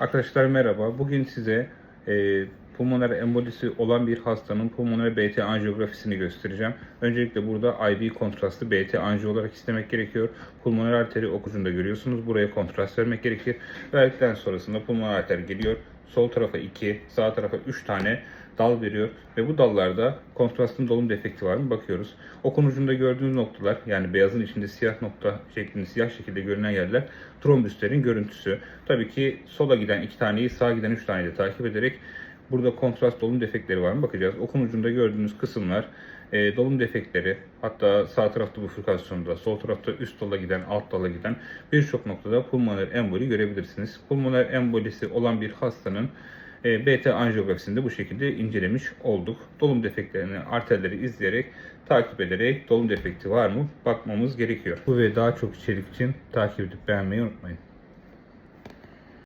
Arkadaşlar merhaba. Bugün size e, pulmoner embolisi olan bir hastanın pulmoner BT anjiyografisini göstereceğim. Öncelikle burada IV kontrastlı BT anjiyo olarak istemek gerekiyor. Pulmoner arteri okucunda görüyorsunuz. Buraya kontrast vermek gerekir. Verdikten sonrasında pulmoner arter geliyor. Sol tarafa 2, sağ tarafa 3 tane dal veriyor ve bu dallarda kontrastın dolum defekti var mı bakıyoruz. Okun ucunda gördüğünüz noktalar yani beyazın içinde siyah nokta şeklinde siyah şekilde görünen yerler trombüslerin görüntüsü. Tabii ki sola giden iki taneyi sağa giden üç taneyi de takip ederek burada kontrast dolum defektleri var mı bakacağız. Okun ucunda gördüğünüz kısımlar e, dolum defektleri hatta sağ tarafta bifurkasyonda sol tarafta üst dala giden alt dala giden birçok noktada pulmoner emboli görebilirsiniz. Pulmoner embolisi olan bir hastanın e, BT anjiyografisinde bu şekilde incelemiş olduk. Dolum defektlerini, arterleri izleyerek, takip ederek dolum defekti var mı bakmamız gerekiyor. Bu ve daha çok içerik için takip edip beğenmeyi unutmayın.